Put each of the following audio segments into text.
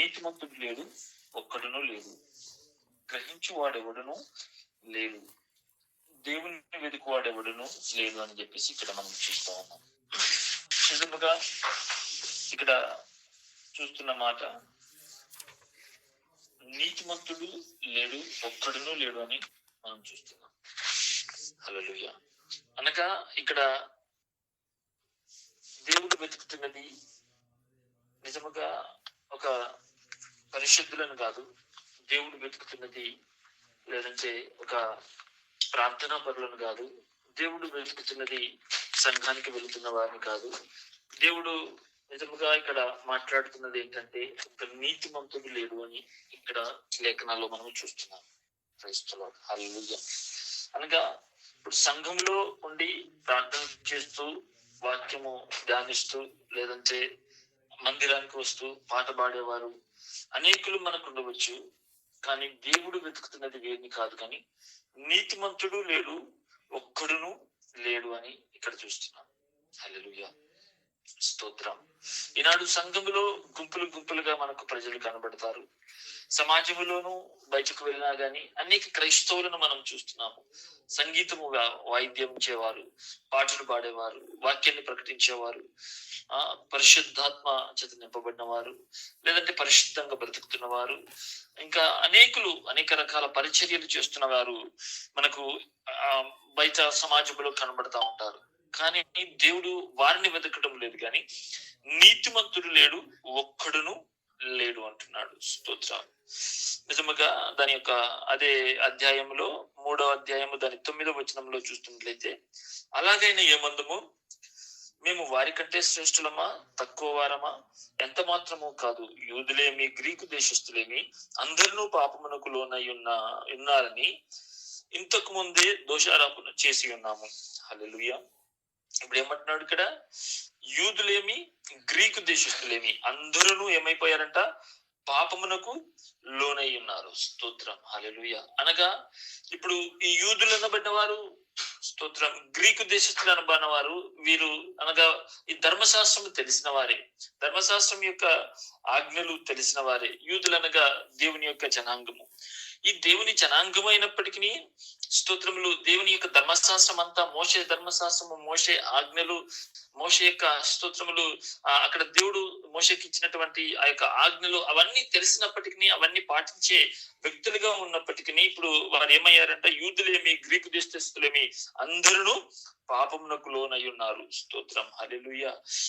నీతిమంతుడు లేడు ఒక్కడును లేడు. గ్రహించువాడెవడును లేడు. దేవుని వెతుకువాడెవడును లేడు అని చెప్పేసి ఇక్కడ మనం చూస్తా ఉన్నాం. నిజముగా ఇక్కడ చూస్తున్న మాట నీతిమంతుడు లేడు ఒక్కడును లేడు అని మనం చూస్తున్నాం. హల్లెలూయ. అనగా ఇక్కడ దేవుడు వెతుకుతున్నది నిజముగా ఒక పరిశుద్ధులను కాదు దేవుడు వెతుకుతున్నది లేదంటే ఒక ప్రార్థనా పరులను కాదు దేవుడు వెతుకుతున్నది సంఘానికి వెళుతున్న వారిని కాదు. దేవుడు నిజముగా ఇక్కడ మాట్లాడుతున్నది ఏంటంటే ఒక నీతి మంతుడు లేడు అని ఇక్కడ లేఖనాల్లో మనం చూస్తున్నాం. క్రైస్తవ హల్లెలూయా అనగా ఇప్పుడు సంఘంలో ఉండి ప్రార్థన చేస్తూ వాక్యము ధ్యానిస్తూ లేదంటే మందిరానికి వస్తూ పాట పాడేవారు అనేకులు మనకు ఉండవచ్చు కానీ దేవుడు వెతుకుతున్నది వేరిని కాదు కానీ నీతిమంతుడు లేడు ఒక్కడును లేడు అని ఇక్కడ చూస్తున్నాం. హలో స్తోత్రం. ఈనాడు సంఘములో గుంపులు గుంపులుగా మనకు ప్రజలు కనబడతారు. సమాజంలోనూ బయటకు వెళ్ళినా గాని అనేక క్రైస్తవులను మనం చూస్తున్నాము. సంగీతముగా వాయిద్యం ఇచ్చేవారు పాటలు పాడేవారు వాక్యాన్ని ప్రకటించేవారు ఆ పరిశుద్ధాత్మ చేత నింపబడిన వారు లేదంటే పరిశుద్ధంగా బ్రతుకుతున్న వారు ఇంకా అనేకులు అనేక రకాల పరిచర్యలు చేస్తున్న వారు మనకు ఆ బయట సమాజంలో కనబడతా ఉంటారు. కానీ దేవుడు వారిని వెతకడం లేదు కానీ నీతిమంతుడు లేడు ఒక్కడును లేడు అంటున్నాడు. స్తోత్రం నిజముగా దాని యొక్క అదే అధ్యాయంలో మూడో అధ్యాయము దాని తొమ్మిదో వచనంలో చూస్తున్నట్లయితే అలాగైనా ఏమందుము? మేము వారి కంటే శ్రేష్ఠులమా? తక్కువ వారమా? ఎంత మాత్రము కాదు. యూదులేమి గ్రీకు దేశస్థులేమి అందరినూ పాపమునకు లోనై ఉన్న ఉన్నారని ఇంతకు ముందే దోషారోపణ చేసి ఉన్నాము. హలో ఇప్పుడు ఏమంటున్నాడు ఇక్కడ? యూదులేమి గ్రీకు దేశస్తులేమి అందరూ ఏమైపోయారంట? పాపమునకు లోనై ఉన్నారు. స్తోత్రం. హల్లెలూయ. అనగా ఇప్పుడు ఈ యూదులు అనబడిన వారు స్తోత్రం. గ్రీకు దేశస్తులు అనబడిన వారు వీరు అనగా ఈ ధర్మశాస్త్రం తెలిసిన వారే ధర్మశాస్త్రం యొక్క ఆజ్ఞలు తెలిసిన వారే యూదులు అనగా దేవుని యొక్క జనాంగము. ఈ దేవుని జనాంగమైనప్పటికీ స్తోత్రములు దేవుని యొక్క ధర్మశాస్త్రం అంతా మోసే ధర్మశాస్త్రము మోసే ఆజ్ఞలు మోసే యొక్క స్తోత్రములు అక్కడ దేవుడు మోసకి ఇచ్చినటువంటి ఆ యొక్క ఆజ్ఞలు అవన్నీ తెలిసినప్పటికీ అవన్నీ పాటించే వ్యక్తులుగా ఉన్నప్పటికీ ఇప్పుడు వారు ఏమయ్యారంటే యూదులేమి గ్రీకు దేశస్తులేమి అందరూ పాపమునకు లోనై ఉన్నారు స్తోత్రం. హలెలుయ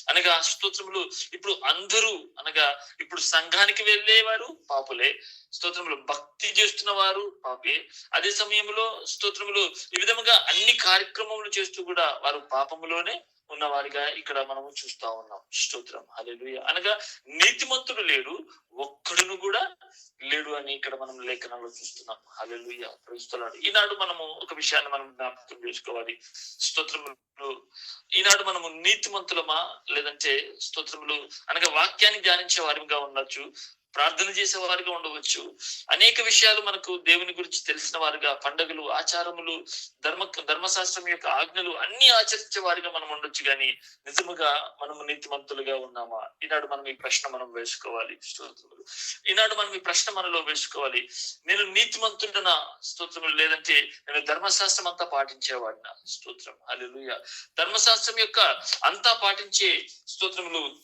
అనగా స్తోత్రములు ఇప్పుడు అందరూ అనగా ఇప్పుడు సంఘానికి వెళ్ళేవారు పాపులే. స్తోత్రములు భక్తి చేస్తున్న వారు పాపే. అదే సమయంలో స్తోత్రములు ఈ విధముగా అన్ని కార్యక్రమములు చేస్తూ కూడా వారు పాపములోనే ఉన్నవారిగా ఇక్కడ మనము చూస్తా ఉన్నాం. స్తోత్రం. హల్లెలూయ. అనగా నీతిమంతుడు లేడు ఒక్కడును కూడా లేడు అని ఇక్కడ మనం లేఖనంలో చూస్తున్నాం. హల్లెలూయ. ప్రస్తులాడు ఈనాడు మనము ఒక విషయాన్ని మనం జ్ఞాపకం చేసుకోవాలి. స్తోత్రములు ఈనాడు మనము నీతిమంతులమా లేదంటే స్తోత్రములు అనగా వాక్యాన్ని ధ్యానించే వారిగా ఉండొచ్చు. ప్రార్థన చేసే వారిగా ఉండవచ్చు. అనేక విషయాలు మనకు దేవుని గురించి తెలిసిన వారుగా పండగలు ఆచారములు ధర్మ ధర్మశాస్త్రం యొక్క ఆజ్ఞలు అన్ని ఆచరించే వారిగా మనం ఉండొచ్చు కానీ నిజముగా మనము నీతిమంతులుగా ఉన్నామా? ఈనాడు మనం ఈ ప్రశ్న మనం వేసుకోవాలి. స్తోత్రములు. ఈనాడు మనం ఈ ప్రశ్న మనలో వేసుకోవాలి. నేను నీతిమంతుడన స్తోత్రములు లేదంటే నేను ధర్మశాస్త్రం అంతా పాటించేవాడిన. స్తోత్రం. హల్లెలూయా. ధర్మశాస్త్రం యొక్క అంతా పాటించే స్తోత్రములు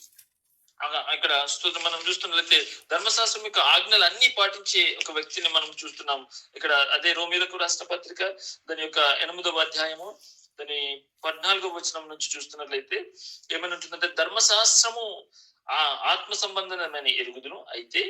ఇక్కడ మనం చూస్తున్నట్లయితే ధర్మశాస్త్రం యొక్క ఆజ్ఞలు అన్ని పాటించే ఒక వ్యక్తిని మనం చూస్తున్నాం. ఇక్కడ అదే రోమిలకు రాష్ట్ర పత్రిక దాని యొక్క ఎనిమిదవ అధ్యాయము దాని పద్నాలుగవ వచనం నుంచి చూస్తున్నట్లయితే ఏమైనా ఉంటుందంటే ధర్మశాస్త్రము ఆ ఆత్మ సంబంధమైన ఎరుగుదును. అయితే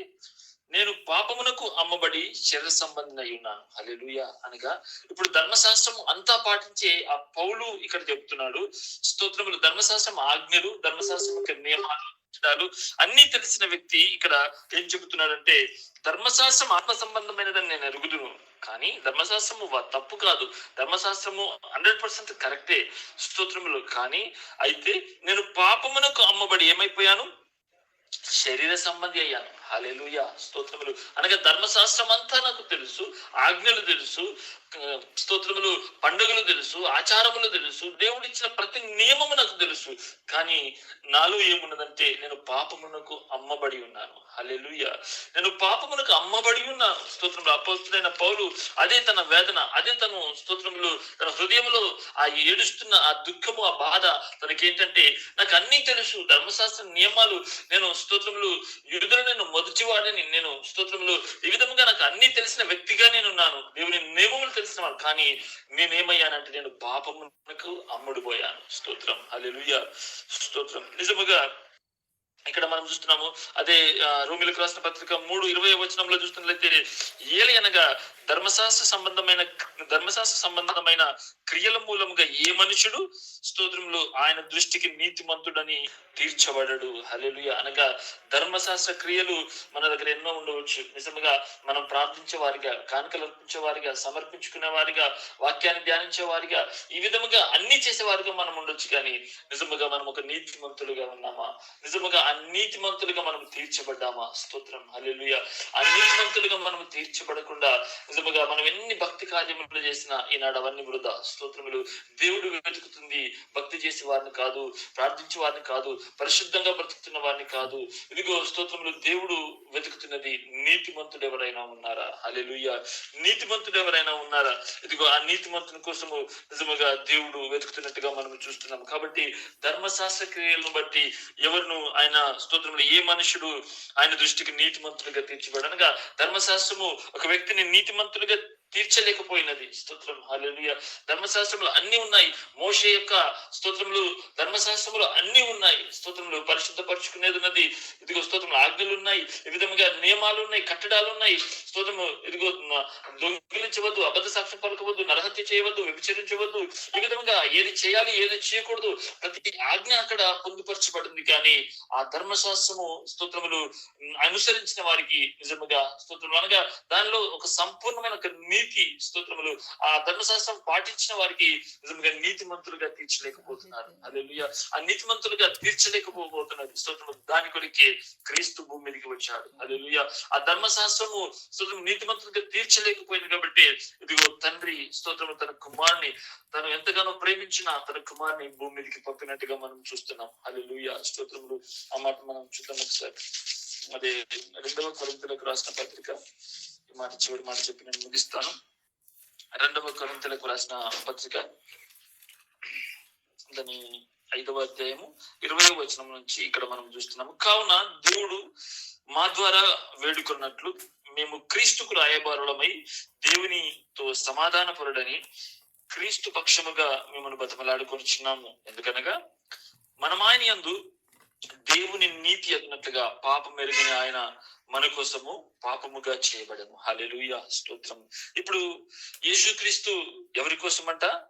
నేను పాపమునకు అమ్మబడి శరీర సంబంధం అయి ఉన్నాను. హల్లెలూయా అనగా ఇప్పుడు ధర్మశాస్త్రం అంతా పాటించే ఆ పౌలు ఇక్కడ చెప్తున్నాడు. స్తోత్రములు ధర్మశాస్త్రం ఆజ్ఞలు ధర్మశాస్త్రం యొక్క నియమాలు చట్టాలు అన్ని తెలిసిన వ్యక్తి ఇక్కడ ఏం చెబుతున్నాడంటే ధర్మశాస్త్రం ఆత్మ సంబంధమైనదని నేను అరుగుదును కానీ ధర్మశాస్త్రము తప్పు కాదు. ధర్మశాస్త్రము హండ్రెడ్ పర్సెంట్ కరెక్టే స్తోత్రములు. కానీ అయితే నేను పాపమునకు అమ్మబడి ఏమైపోయాను? శరీర సంబంధి అయ్యాను. హాలేలుయా స్తోత్రములు. అనగా ధర్మశాస్త్రం అంతా నాకు తెలుసు ఆజ్ఞలు తెలుసు స్తోత్రములు పండుగలు తెలుసు ఆచారములు తెలుసు దేవుడు ఇచ్చిన ప్రతి నియమము నాకు తెలుసు. కానీ నాలో ఏమున్నదంటే నేను పాపమునకు అమ్మబడి ఉన్నాను. హల్లెలూయా. నేను పాపమునకు అమ్మబడి ఉన్నాను. స్తోత్రములు అపోస్తులైన పౌలు అదే తన వేదన అదే తను స్తోత్రములు తన హృదయంలో ఆ ఏడుస్తున్న ఆ దుఃఖము ఆ బాధ తనకేంటంటే నాకు అన్నీ తెలుసు. ధర్మశాస్త్ర నియమాలు నేను స్తోత్రములు యుద్ధులు నేను మొదటి నేను స్తోత్రములు. ఈ విధముగా నాకు అన్ని తెలిసిన వ్యక్తిగా నేను ఉన్నాను దేవుని నియమములు తెలిసిన వాడు. కానీ నేనేమయ్యానంటే నేను పాపమునకు అమ్ముడుపోయాను. స్తోత్రం. హల్లెలూయా. స్తోత్రం. నిజముగా ఇక్కడ మనం చూస్తున్నాము అదే రూమిలకు రాసిన పత్రిక మూడు ఇరవై వచనంలో చూస్తున్నట్లయితే ఏలి అనగా ధర్మశాస్త్ర సంబంధమైన ధర్మశాస్త్ర సంబంధమైన క్రియల మూలముగా ఏ మనుషుడు స్తోత్రములు ఆయన దృష్టికి నీతిమంతుడని తీర్చబడడు. హలెలుయ అనగా ధర్మశాస్త్ర క్రియలు మన దగ్గర ఎన్నో ఉండవచ్చు. నిజముగా మనం ప్రార్థించే వారిగా కానుకలు అర్పించే వారిగా సమర్పించుకునే వారిగా వాక్యాన్ని ధ్యానించే వారిగా ఈ విధముగా అన్ని చేసేవారిగా మనం ఉండొచ్చు కానీ నిజముగా మనం ఒక నీతిమంతులుగా ఉన్నామా? నిజముగా ఆ నీతిమంతులుగా మనం తీర్చబడ్డామా? స్తోత్రం. హలెలుయ ఆ నీతిమంతులుగా మనం తీర్చబడకుండా నిజముగా మనం ఎన్ని భక్తి కార్యములు చేసినా ఈనాడు అవన్నీ వృధా. స్తోత్రములు దేవుడు వెతుకుతుంది. భక్తి చేసే వారిని కాదు ప్రార్థించే వారిని కాదు పరిశుద్ధంగా బ్రతుకుతున్న వారిని కాదు. ఇదిగో స్తోత్రములు దేవుడు వెతుకుతున్నది నీతిమంతుడు ఎవరైనా ఉన్నారా? అలెలుయ్య నీతిమంతుడు ఎవరైనా ఉన్నారా? ఇదిగో ఆ నీతిమంతుని కోసము నిజముగా దేవుడు వెతుకుతున్నట్టుగా మనం చూస్తున్నాం కాబట్టి ధర్మశాస్త్ర క్రియలను బట్టి ఎవరును ఆయన స్తోత్రములు ఏ మనుషుడు ఆయన దృష్టికి నీతిమంతుడిగా తీర్చబడనగా ధర్మశాస్త్రము ఒక వ్యక్తిని నీతిమంతులుగా తీర్చలేకపోయినది. స్తోత్రం. హల్లెలూయా. ధర్మశాస్త్రంలో అన్ని ఉన్నాయి. మోషే యొక్క స్తోత్రములు ధర్మశాస్త్రములు అన్ని ఉన్నాయి. స్తోత్రములు పరిశుద్ధపరచుకునేది ఉన్నది. ఇదిగో స్తోత్రంలో ఆజ్ఞలు ఉన్నాయి. ఈ విధముగా నియమాలు ఉన్నాయి. కట్టడాలు ఉన్నాయి. స్తోత్రము ఇదిగో దొంగిలించవద్దు అబద్ధ సాక్ష్యం పలకవద్దు నరహత్య చేయవద్దు వ్యభిచరించవద్దు ఈ విధంగా ఏది చేయాలి ఏది చేయకూడదు ప్రతి ఆజ్ఞ అక్కడ పొందుపరచబడింది. కానీ ఆ ధర్మశాస్త్రము స్తోత్రములు అనుసరించిన వారికి నిజముగా స్తోత్రములు అనగా దానిలో ఒక సంపూర్ణమైన నీతి స్తోత్రములు ఆ ధర్మశాస్త్రం పాటించిన వారికి నిజంగా నీతిమంతులుగా తీర్చలేకపోతున్నారు. అదే ఆ నీతిమంతులుగా తీర్చలేకపోతున్నారు స్తోత్రము. దాని కొరికే క్రీస్తు భూమి మీదకి వచ్చాడు. అదే ఆ ధర్మశాస్త్రము స్తోత్రం నీతిమంతులుగా తీర్చలేకపోయింది కాబట్టి ఇదిగో తండ్రి స్తోత్రము తన కుమారుని తను ఎంతగానో ప్రేమించిన తన కుమారుని భూమి మీదకి పంపినట్టుగా మనం చూస్తున్నాం. అదే స్తోత్రములు. ఆ మాట మనం చూద్దాం ఒకసారి. అదే రెండవ కొరింతలకు రాసిన పత్రిక. ఈ మాట చివరి మాట చెప్పి నేను ముగిస్తాను. రెండవ కొరింతలకు రాసిన పత్రిక దాని ఐదవ అధ్యాయము ఇరవై వచనం నుంచి ఇక్కడ మనం చూస్తున్నాము. కావున దేవుడు మా ద్వారా వేడుకున్నట్లు మేము క్రీస్తుకు రాయబారులమై దేవునితో సమాధాన పరుడని క్రీస్తు పక్షముగా మిమ్మల్ని బతమలాడుకొనిచున్నాము. ఎందుకనగా మనం ఆయన యందు దేవుని నీతి అన్నట్లుగా పాపం మెరుగిన ఆయన మన కోసము పాపముగా చేయబడము. హలెలుయ స్తోత్రం. ఇప్పుడు యేసుక్రీస్తు ఎవరి కోసం అంట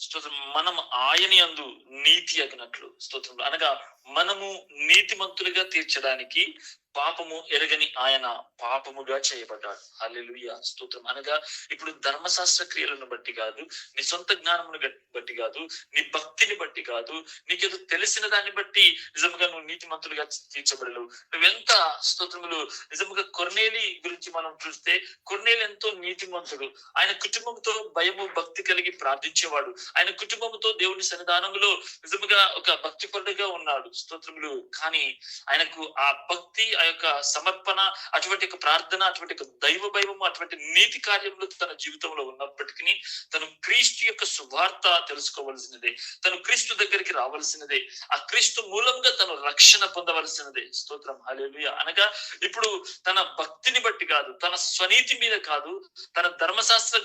స్తోత్రం. మనం ఆయన అందు నీతి అగినట్లు. స్తోత్రం. అనగా మనము నీతిమంతులుగా తీర్చడానికి పాపము ఎరగని ఆయన పాపముగా చేయబడ్డాడు. అల్లెలుయ స్తోత్రం. అనగా ఇప్పుడు ధర్మశాస్త్ర క్రియలను బట్టి కాదు నీ సొంత జ్ఞానమును బట్టి కాదు నీ భక్తిని బట్టి కాదు నీకేదో తెలిసిన దాన్ని బట్టి నిజముగా నువ్వు నీతిమంతులుగా తీర్చబడలేవు. నువ్వెంత స్తోత్రములు నిజముగా కొర్నేలి గురించి మనం చూస్తే కొర్నేలి ఎంతో నీతిమంతుడు. ఆయన కుటుంబంతో భయము భక్తి కలిగి ప్రార్థించేవాడు. ఆయన కుటుంబంతో దేవుని సన్నిధానంలో నిజముగా ఒక భక్తి పరుడుగా ఉన్నాడు. స్తోత్రములు. కానీ ఆయనకు ఆ భక్తి యొక్క సమర్పణ అటువంటి యొక్క ప్రార్థన అటువంటి యొక్క దైవ భయము అటువంటి నీతి కార్యములు తన జీవితంలో ఉన్నప్పటికీ తను క్రీస్తు యొక్క సువార్త తెలుసుకోవలసినదే తను క్రీస్తు దగ్గరికి రావాల్సినదే ఆ క్రీస్తు మూలంగా తను రక్షణ పొందవలసినదే. స్తోత్రం. హాలేలుయ అనగా ఇప్పుడు తన భక్తిని బట్టి కాదు తన స్వనీతి మీద కాదు తన ధర్మశాస్త్ర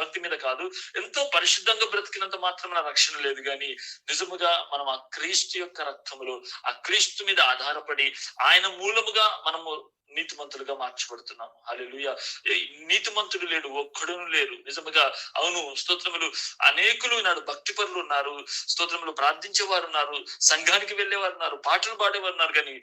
భక్తి మీద కాదు. ఎంతో పరిశుద్ధంగా బ్రతికినంత మాత్రం నా రక్షణ లేదు కానీ నిజముగా మనం ఆ క్రీస్తు యొక్క రక్తములో ఆ క్రీస్తు మీద ఆధారపడి ఆయన మూలముగా మనము నీతిమంతులుగా మార్చబడుతున్నాము. అలెలుయ నీతిమంతుడు లేడు ఒక్కడును లేరు. నిజముగా అవును స్తోత్రములు అనేకులు నాడు భక్తి పరులు ఉన్నారు స్తోత్రములు ప్రార్థించేవారు ఉన్నారు సంఘానికి వెళ్ళేవారు ఉన్నారు పాటలు పాడేవారు ఉన్నారు కానీ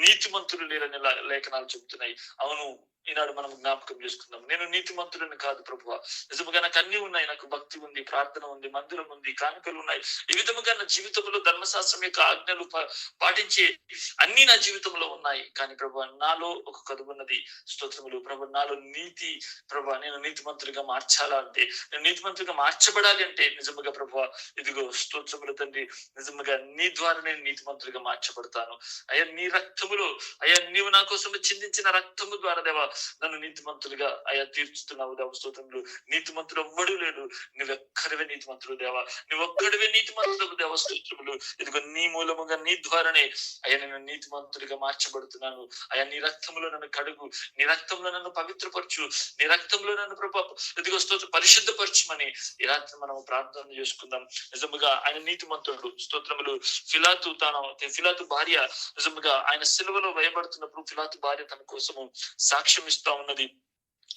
నీతిమంతులు లేరని లేఖనాలు చెబుతున్నాయి. అవును ఈనాడు మనం జ్ఞాపకం చేసుకుందాం. నేను నీతిమంతులను కాదు ప్రభు నిజముగా నాకు అన్ని ఉన్నాయి. నాకు భక్తి ఉంది ప్రార్థన ఉంది మందిరం ఉంది కానుకలు ఉన్నాయి. ఈ విధముగా నా జీవితంలో ధర్మశాస్త్రం యొక్క ఆజ్ఞలు పా- పాటించే అన్ని నా జీవితంలో ఉన్నాయి. కానీ ప్రభు నాలో ఒక ఒక స్తోత్రములు. ప్రభు నాలో నీతి ప్రభు నేను నీతిమంతుడిగా మార్చాలా అంటే నేను నీతిమంతుడిగా మార్చబడాలి అంటే నిజముగా ప్రభు ఇదిగో స్తోత్రములు తండ్రి నిజముగా నీ ద్వారా నేను నీతిమంతుడిగా మార్చబడతాను. అయ్యా నీ రక్తములో అయ్యా నీవు నా కోసం చిందించిన రక్తము ద్వారా దేవా నన్ను నీతిమంతులుగా అయ్యా తీర్చుతున్నావు దేవ స్తోత్రములు. నీతిమంతులు ఎవ్వడూ లేడు. నువ్వెక్కడివే నీతిమంతులు దేవా? నువ్వొక్కడివే నీతిమంతులకు దేవ స్తోత్రములు. ఇదిగో నీ మూలముగా నీ ద్వారానే అయ్యా నేను నీతిమంతుడిగా మార్చబడుతున్నాను. అయ్యా నీ రక్తంలో నన్ను కడుగు. నీ రక్తంలో నన్ను పవిత్రపరచు. నీ రక్తంలో నన్ను ప్రభా ఇదిగో స్తోత్రం పరిశుద్ధపరచమని ఈ రాత్రి మనం ప్రార్థన చేసుకుందాం. నిజముగా ఆయన నీతిమంతుడు స్తోత్రములు. ఫిలాతు తాను ఫిలాతు భార్య. నిజముగా ఆయన సిలువలో వేయబడుతున్నప్పుడు ఫిలాతు భార్య తన కోసము సాక్ష్యం ఇస్తా ఉన్నది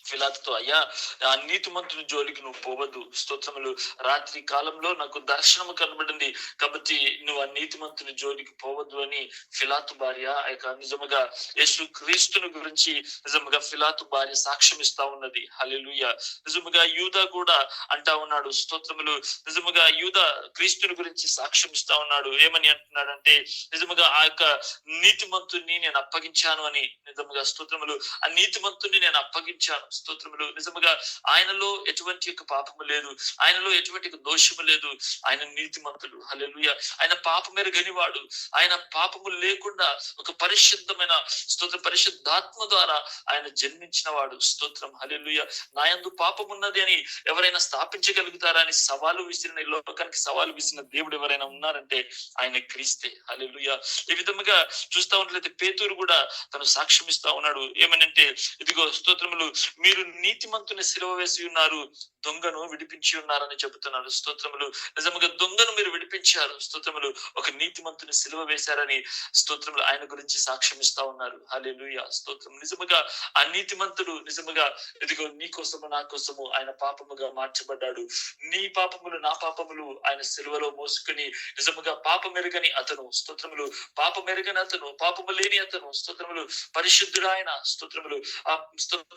ఫిలాతుతో అయ్యా ఆ నీతిమంతుని జోలికి నువ్వు పోవద్దు. స్తోత్రములు. రాత్రి కాలంలో నాకు దర్శనము కనబడింది. కాబట్టి నువ్వు ఆ నీతిమంతుని జోలికి పోవద్దు అని ఫిలాతు భార్య ఆ యొక్క నిజముగా యేసు క్రీస్తుని గురించి నిజముగా ఫిలాతు భార్య సాక్ష్యం ఇస్తా ఉన్నది. హలెలుయ నిజముగా యూదా కూడా అంటా ఉన్నాడు. స్తోత్రములు. నిజముగా యూదా క్రీస్తుని గురించి సాక్ష్యం ఇస్తా ఉన్నాడు. ఏమని అంటున్నాడంటే నిజముగా ఆ యొక్క నీతిమంతుని నేను అప్పగించాను అని. నిజముగా స్తోత్రములు. ఆ నీతిమంతుని నేను అప్పగించాను. స్తోత్రములు. నిజముగా ఆయనలో ఎటువంటి యొక్క పాపము లేదు. ఆయనలో ఎటువంటి దోషము లేదు. ఆయన నీతిమంతుడు హలెలుయ ఆయన పాపమేర గనివాడు. ఆయన పాపము లేకుండా ఒక పరిశుద్ధమైన స్తోత్ర పరిశుద్ధాత్మ ద్వారా ఆయన జన్మించిన వాడు. స్తోత్రం. హలెలుయ నాయందు పాపం ఉన్నది అని ఎవరైనా స్థాపించగలుగుతారా అని సవాలు విసిరిన లోకానికి సవాలు విసిరిన దేవుడు ఎవరైనా ఉన్నారంటే ఆయన క్రీస్తే. హలెలుయ ఈ విధముగా చూస్తా ఉన్నట్లయితే పేతూరు కూడా తను సాక్ష్యం ఇస్తా ఉన్నాడు. ఏమనంటే ఇదిగో స్తోత్రములు మీరు నీతిమంతుని సిలువ వేసి ఉన్నారు. దొంగను విడిపించి ఉన్నారని చెబుతున్నారు. స్తోత్రములు. నిజముగా దొంగను మీరు విడిపించారు. స్తోత్రములు. ఒక నీతిమంతుని సిలువ వేశారని స్తోత్రములు ఆయన గురించి సాక్ష్యం ఇస్తా ఉన్నారు. లూయ స్తోత్రం. నిజముగా ఆ నీతిమంతుడు నిజముగా ఇదిగో నీ కోసము నా కోసము ఆయన పాపముగా మార్చబడ్డాడు. నీ పాపములు నా పాపములు ఆయన సిలువలో మోసుకుని నిజముగా పాపమెరుగని అతను. స్తోత్రములు. పాపమెరుగని అతను. పాపము లేని అతను. స్తోత్రములు. పరిశుద్ధుడు ఆయన. స్తోత్రములు. ఆ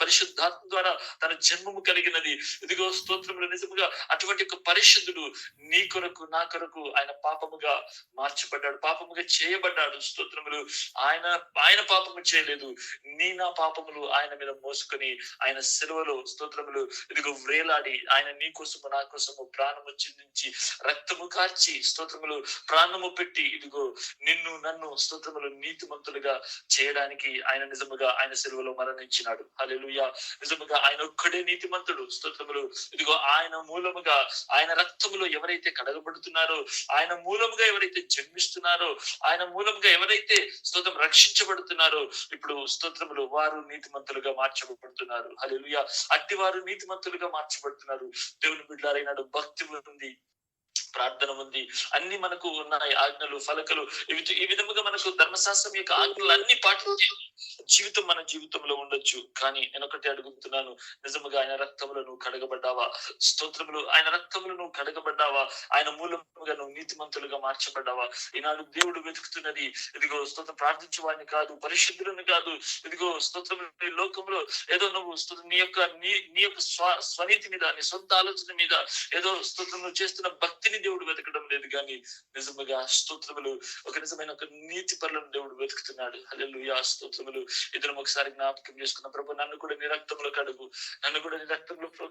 పరిశుద్ధాత్మ ద్వారా తన జన్మము కలిగినది. ఇదిగో స్తోత్రములు నిజముగా అటువంటి ఒక పరిశుద్ధుడు నీ కొరకు నా కొరకు ఆయన పాపముగా మార్చబడ్డాడు పాపముగా చేయబడ్డాడు స్తోత్రములు. ఆయన ఆయన పాపము చేయలేదు. నీ నా పాపములు ఆయన మీద మోసుకొని ఆయన సెలవులో స్తోత్రములు ఇదిగో వ్రేలాడి ఆయన నీ కోసము నా కోసము ప్రాణము చిందించి రక్తము కార్చి స్తోత్రములు ప్రాణము పెట్టి ఇదిగో నిన్ను నన్ను స్తోత్రములు నీతిమంతులుగా చేయడానికి ఆయన నిజముగా ఆయన సెలవులో మరణించినాడు. అలెలుయ నిజముగా ఆయన ఒక్కడే నీతిమంతుడు. స్తోత్రములు ఇదిగో ఆయన మూలముగా ఆయన రక్తములో ఎవరైతే కడగబడుతున్నారో ఆయన మూలముగా ఎవరైతే జన్మిస్తున్నారో ఆయన మూలముగా ఎవరైతే స్తోత్రం రక్షించబడుతున్నారో ఇప్పుడు స్తోత్రములు వారు నీతిమంతులుగా మార్చబడుతున్నారు. హల్లెలూయా. అట్టి వారు నీతిమంతులుగా మార్చబడుతున్నారు. దేవుని బిడ్డారైనాడు భక్తి ఉంది ప్రార్థన ఉంది. అన్ని మనకు ఉన్నాయి ఆజ్ఞలు ఫలకలు. ఈ విధముగా మనకు ధర్మశాస్త్రం యొక్క ఆజ్ఞలు అన్ని పాటించాలి జీవితం మన జీవితంలో ఉండొచ్చు. కానీ నేను ఒకటి అడుగుతున్నాను. నిజముగా ఆయన రక్తములను నువ్వు కడగబడ్డావా? స్తోత్రములు ఆయన రక్తములు నువ్వు కడగబడ్డావా? ఆయన మూలముగా నువ్వు నీతిమంతులుగా మార్చబడ్డావా? ఈనాడు దేవుడు వెతుకుతున్నది ఇదిగో స్తోత్రం ప్రార్థించే వాడిని కాదు పరిశుద్ధులను కాదు. ఇదిగో స్తోత్రం ఈ లోకంలో ఏదో నువ్వు స్తోత్రం నీ యొక్క నీ నీ యొక్క స్వ స్వనీతి మీద నీ సొంత ఆలోచన మీద ఏదో స్తోత్రం నువ్వు చేస్తున్న భక్తిని దేవుడు వెతకడం లేదు కానీ నిజముగా స్తోత్రములు ఒక నిజమైన ఒక నీతి పరులను దేవుడు వెతుకుతున్నాడు. హల్లెలూయా స్తోత్రములు. ఇద్దరం ఒకసారి జ్ఞాపకం చేసుకున్న. ప్రభు నన్ను కూడా నీ రక్తంలో కడుగు. నన్ను కూడా నీ రక్తంలో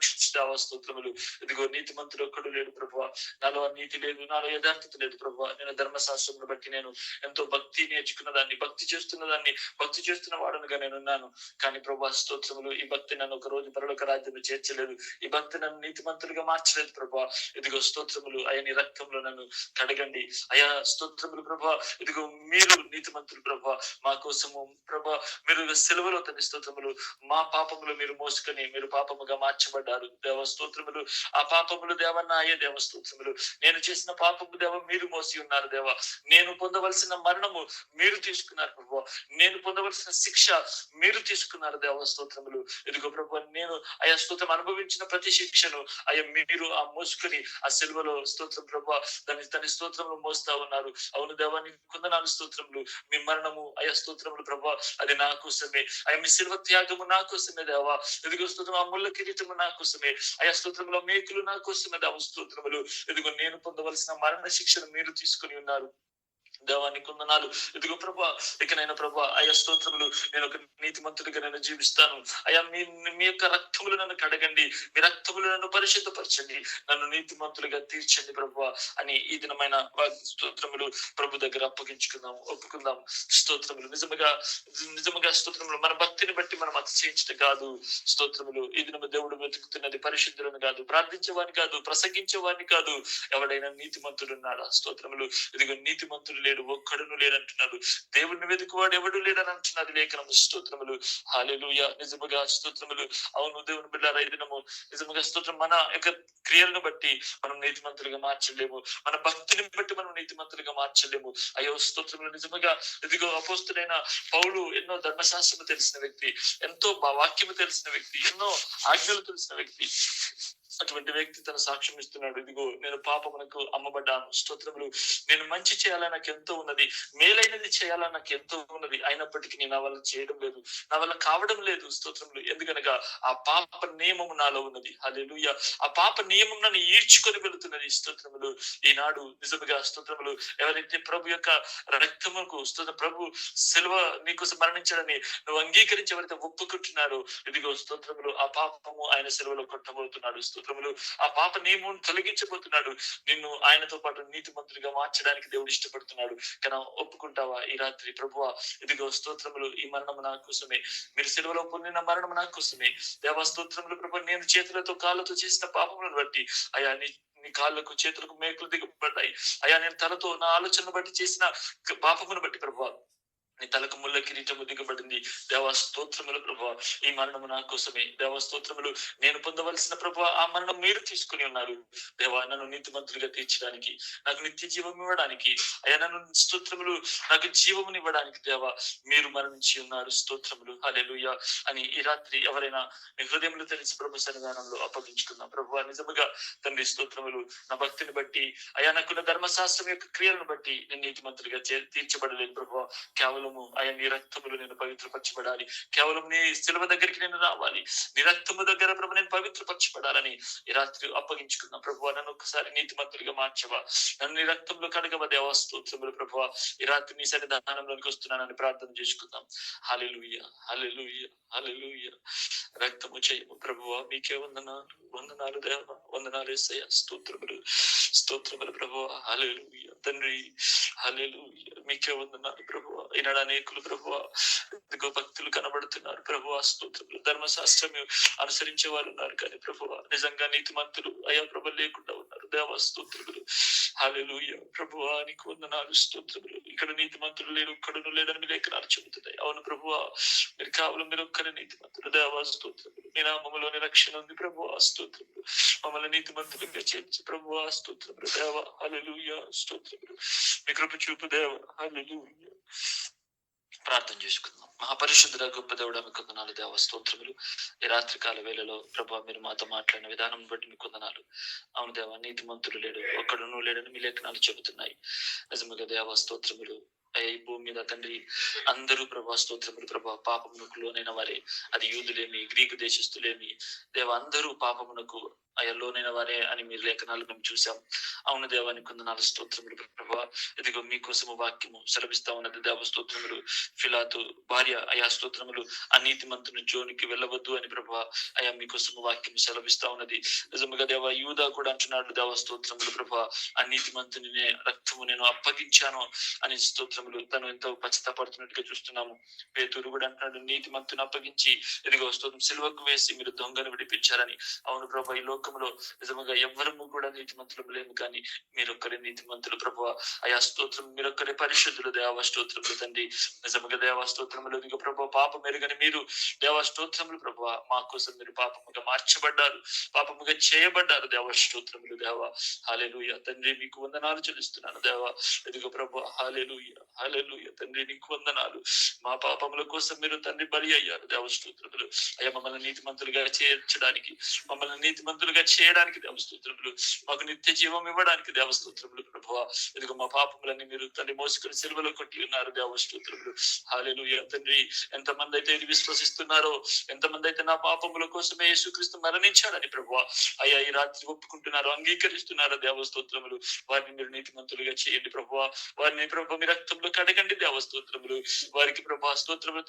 స్తోత్రములు. ఇదిగో నీతి మంత్రులు ఒక్కడు లేడు ప్రభు. నాలో నీతి లేదు నాలో యథార్థత లేదు ప్రభు. నేను ధర్మశాస్త్రమును బట్టి నేను ఎంతో భక్తి నేర్చుకున్న దాన్ని భక్తి చేస్తున్న దాన్ని భక్తి చేస్తున్న వాడనుగా నేను ఉన్నాను కానీ ప్రభు స్తోత్రములు ఈ భక్తి నన్ను ఒక రోజు పరలోక రాజ్యంలో చేర్చలేదు. ఈ భక్తి నన్ను నీతి మంత్రులుగా మార్చలేదు ప్రభు. ఇదిగో స్తోత్రములు అయ్యా నీ రక్తంలో నన్ను కడగండి. అయా స్తోత్రములు ప్రభా. ఇదిగో మీరు నీతిమంతులు ప్రభా. మా కోసము ప్రభా మీరు సెలవులో తన స్తోత్రములు మా పాపములు మీరు మోసుకొని మీరు పాపముగా మార్చబడ్డారు. దేవ స్తోత్రములు ఆ పాపములు దేవ నాయ దేవ స్తోత్రములు. నేను చేసిన పాపము దేవ మీరు మోసి ఉన్నారు దేవ. నేను పొందవలసిన మరణము మీరు తీసుకున్నారు ప్రభు నేను పొందవలసిన శిక్ష మీరు తీసుకున్నారు దేవ స్తోత్రములు. ఇదిగో ప్రభు నేను అయా స్తోత్రం అనుభవించిన ప్రతి శిక్షను అయ్యా మీరు ఆ మోసుకొని ఆ సెలవులో స్తోత్రం ప్రభు దాని దాని స్తోత్రంలో మోస్తా ఉన్నారు. అవును దేవాన్ని కొందనాలు స్తోత్రములు మీ మరణము అయా స్తోత్రములు ప్రభా అది నా కోసమే. అయ్యా మీ శిల్వ త్యాగము నా కోసమే దేవా. ఎదుగు స్తోత్రం ఆ ముళ్ళ కిరీటము నా కోసమే. అయా స్తోత్రంలో మేకులు నా కోసమే దేవ స్తోత్రములు. ఎదుగు నేను పొందవలసిన మరణ శిక్షను మీరు తీసుకొని ఉన్నారు. దేవానికి వందనాలు. ఇదిగో ప్రభా ఇకనైనా ప్రభా అయ్యా స్తోత్రములు. నేను ఒక నీతిమంతుడిగా నేను జీవిస్తాను. అయ్యా మీ మీ యొక్క రక్తములు నన్ను కడగండి. మీ రక్తములు నన్ను పరిశుద్ధపరచండి. నన్ను నీతిమంతులుగా తీర్చండి ప్రభు అని ఈ దినమైన స్తోత్రములు ప్రభు దగ్గర అప్పగించుకుందాం ఒప్పుకుందాం. స్తోత్రములు. నిజముగా నిజముగా స్తోత్రములు మన భక్తిని బట్టి మనం అతిశయించడం కాదు. స్తోత్రములు ఈ దినము దేవుడు వెతుకుతున్నది పరిశుద్ధులను కాదు ప్రార్థించేవాని కాదు ప్రసంగించేవాని కాదు. ఎవడైనా నీతిమంతుడు ఉన్నాడా? స్తోత్రములు. ఇదిగో నీతిమంతుడు లేడు ఒక్కడును లేడంటున్నాడు. దేవుడిని వెతుకువాడు ఎవడు లేడని అంటున్నది లేఖనము స్తోత్రములు. హాలేలుయ నిజముగా స్తోత్రములు. అవును దేవుని బిడ్డారా ఈ దినము నిజముగా స్తోత్రం మన యొక్క క్రియలను బట్టి మనం నీతిమంతులుగా మార్చలేము. మన భక్తిని బట్టి మనం నీతిమంతులుగా మార్చలేము. అయ్యో స్తోత్రములు నిజముగా. ఇదిగో అపోస్తుడైన పౌలు ఎన్నో ధర్మశాస్త్రము తెలిసిన వ్యక్తి ఎంతో వాక్యము తెలిసిన వ్యక్తి ఎన్నో ఆజ్ఞలు తెలిసిన వ్యక్తి. అటువంటి వ్యక్తి తన సాక్ష్యం ఇస్తున్నాడు. ఇదిగో నేను పాపమునకు అమ్మబడ్డాను. స్తోత్రములు. నేను మంచి చేయాలని నాకు ఎంతో ఉన్నది. మేలైనది చేయాలని నాకు ఎంతో ఉన్నది. అయినప్పటికీ నేను నా వల్ల చేయడం లేదు. నా వల్ల కావడం లేదు. స్తోత్రములు. ఎందుకనగా ఆ పాప నియమము నాలో ఉన్నది. హల్లెలూయా. ఆ పాప నియమం నన్ను ఈడ్చుకొని వెళుతున్నది స్తోత్రములు. ఈనాడు నిజముగా స్తోత్రములు. ఎవరైతే ప్రభు యొక్క రక్తముకు స్తోత్ర ప్రభు సెలవ నీకోసం మరణించడని నువ్వు అంగీకరించి ఎవరైతే ఒప్పుకుంటున్నారో ఇదిగో స్తోత్రములు. ఆ పాపము ఆయన సెలవులో కొట్టబోతున్నాడు. స్తోత్రములు ఆ పాప నియమం తొలగించబోతున్నాడు. నిన్ను ఆయనతో పాటు నీతి మంత్రులుగా మార్చడానికి దేవుడు ఇష్టపడుతున్నాడు. కానీ ఒప్పుకుంటావా ఈ రాత్రి? ప్రభువా ఇదిగో స్తోత్రములు ఈ మరణము నా కోసమే. మీరు సెలవులో పొందిన మరణం నా కోసమే. దేవా స్తోత్రములు ప్రభు నేను చేతులతో కాళ్ళతో చేసిన పాపములను బట్టి. అయా నీ నీ కాళ్ళకు చేతులకు మేకులు దిగబడ్డాయి. అయా నేను తలతో నా ఆలోచన బట్టి చేసిన పాపమును బట్టి ప్రభు నీ తలకు ముళ్ళ కిరీటము దిగబడింది. దేవా స్తోత్రములు ప్రభు ఈ మరణము నా కోసమే. దేవా స్తోత్రములు నేను పొందవలసిన ప్రభా ఆ మరణం మీరు తీసుకుని ఉన్నారు. దేవా నన్ను నీతిమంతులుగా తీర్చడానికి నాకు నిత్య జీవం ఇవ్వడానికి అయ్యా నన్ను స్తోత్రములు నాకు జీవముని ఇవ్వడానికి దేవా మీరు మరణించి ఉన్నారు స్తోత్రములు. అలెలుయ అని ఈ రాత్రి ఎవరైనా మీ హృదయంలో తెలిసి ప్రభు సన్నిధానంలో అప్పగించుకుందాం ప్రభు నిజముగా తండ్రి స్తోత్రములు నా భక్తిని బట్టి అయా నాకున్న ధర్మశాస్త్రం యొక్క క్రియలను బట్టి నేను నీతిమంతులుగా చే- తీర్చబడలేదు ప్రభు కేవలము ఆయన నీ రక్తములు నేను పవిత్రపరచబడాలి. కేవలం నీ శిలువ దగ్గరికి నేను రావాలి. నీ రక్తము దగ్గర ప్రభు నేను పవిత్రపరచబడాలని ఈ రాత్రి అప్పగించుకున్నాం. ప్రభు నన్ను ఒకసారి నీతిమంతులుగా మార్చవా. నన్ను నీ రక్తంలో కడగవ దేవస్తోత్రములు ప్రభు ఈ రాత్రి నీ సన్నిధానంలోనికి వస్తున్నానని ప్రార్థన చేసుకుందాం. హల్లెలూయా హల్లెలూయా హల్లెలూయా. రక్తము చేయము ప్రభువ మీకే వందనాలు వందనాలు దేవ వందనాలు ఏసయ్య స్తోత్రములు స్తోత్రములు ప్రభువా. హల్లెలూయా తండ్రి హల్లెలూయా. మీకే వందనాలు ప్రభువ. ఈనాడు అనేకులు ప్రభు ఇదిగో భక్తులు కనబడుతున్నారు. ప్రభు స్తోత్రులు ధర్మశాస్త్రం అనుసరించే వారు ఉన్నారు కానీ ప్రభు నిజంగా నీతిమంతులు అయా ప్రభు లేకుండా ఉన్నారు. దేవ స్తోత్రులు హల్లెలూయా. ప్రభువా నీకు వందనాలు స్తోత్రులు ఇక్కడ నీతిమంతులు లేరు ఇక్కడను లేదని మీ లేఖనాలు చెబుతున్నాయి. అవును ప్రభు మీరు కావాలం మీరు ఒక్కరి నీతిమంతులు. దేవా స్తోత్రులు మీ నామములోని రక్షణ ఉంది ప్రభు స్తోత్రులు మమ్మల్ని నీతిమంతులుగా చేర్చి ప్రభు స్తోత్రులు దేవ హల్లెలూయా స్తోత్రులు మీ కృప చూపు దేవ హల్లెలూయా. ప్రార్థన చేసుకుందాం. మహాపరిశుద్ధుడ గొప్ప దేవుడ మీ కొందనాలు దేవ స్తోత్రములు. ఈ రాత్రికాల వేళలో ప్రభు మీరు మాతో మాట్లాడిన విధానం బట్టి మీ కొందనాలు. అవును దేవ నీతిమంతుడు లేడు ఒక్కడును లేడని మీ లేఖనాలు చెబుతున్నాయి. నిజముగా దేవ స్తోత్రములు అయ్యా, ఈ భూమి మీద తండ్రి అందరూ ప్రభా స్తోత్రములు ప్రభా పాపమునకు లోనైన వారే. అది యూదులేమి గ్రీకు దేశస్తులేమి దేవ అందరూ పాపమునకు అయ్యా లోనైన వారే అని మీరు లేఖనాలు మేము చూసాం అవును దేవానికి కొందనాలు స్తోత్రములు ప్రభా ఇదిగో మీకోసము వాక్యము సెలవిస్తా ఉన్నది. దేవ స్తోత్రములు. ఫిలాతు భార్య అయా స్తోత్రములు అనీతి మంతుని జోనికి వెళ్ళవద్దు అని ప్రభా అయా మీకోసము వాక్యం సెలవిస్తా ఉన్నది. నిజముగా దేవ యూదా కూడా అంటున్నాడు దేవ స్తోత్రములు ప్రభా అనీతి మంతుని రక్తము నేను అప్పగించాను అని స్తోత్రములు తను ఎంతో పశ్చాత్తపడుతున్నట్టుగా చూస్తున్నాము. పేతురు కూడా అంటున్నాడు నీతి మంతుని అప్పగించి ఇదిగో స్తోత్రం సిల్వకు వేసి మీరు దొంగను విడిపించారని. అవును ప్రభా ఈ లోకంలో నిజముగా ఎవ్వరము కూడా నీతి మంత్రులు లేము కానీ మీరొక్కరే నీతి మంత్రులు ప్రభు అయా స్తోత్రం మీరొక్కరే పరిశుద్ధులు దేవా స్తోత్రములు తండ్రి. నిజముగా దేవా స్తోత్రములు ఇదిగో ప్రభు పాపం ఎరుగని మీరు. దేవా స్తోత్రములు ప్రభు మా కోసం మీరు పాపముగా మార్చబడ్డారు. పాపముగా చేయబడ్డారు దేవ స్తోత్రములు దేవ. హాలేలుయ తండ్రి మీకు వందనాలు చెల్లిస్తున్నాను దేవ. ఇదిగో ప్రభు హాలేలుయ హాలేలుయ తండ్రి నీకు వందనాలు. మా పాపముల కోసం మీరు తండ్రి బలి అయ్యారు దేవ స్తోత్రములు. అయ్యా మమ్మల్ని నీతిమంతులుగా చేర్చడానికి మమ్మల్ని నీతిమంతులుగా నీతిమంతులుగా చేయడానికి దేవస్తోత్రములు మాకు నిత్య జీవం ఇవ్వడానికి దేవస్తోత్రములు ప్రభు ఇదిగో మా పాపములన్నీ మీరు తండ్రి మోసుకొని సిలువలో కొట్టి ఉన్నారు దేవస్తోత్రములు హాలేను తండ్రి ఎంతమంది అయితే ఇది విశ్వసిస్తున్నారో ఎంతమంది అయితే నా పాపముల కోసమే యేసుక్రీస్తు మరణించాడని ప్రభు అయ్యా ఈ రాత్రి ఒప్పుకుంటున్నారు అంగీకరిస్తున్నారు దేవస్తోత్రములు వారిని మీరు నీతిమంతులుగా చేయండి ప్రభు వారిని ప్రభు మీ రక్తంలో కడగండి దేవస్తోత్రములు వారికి ప్రభా స్తోత్రములు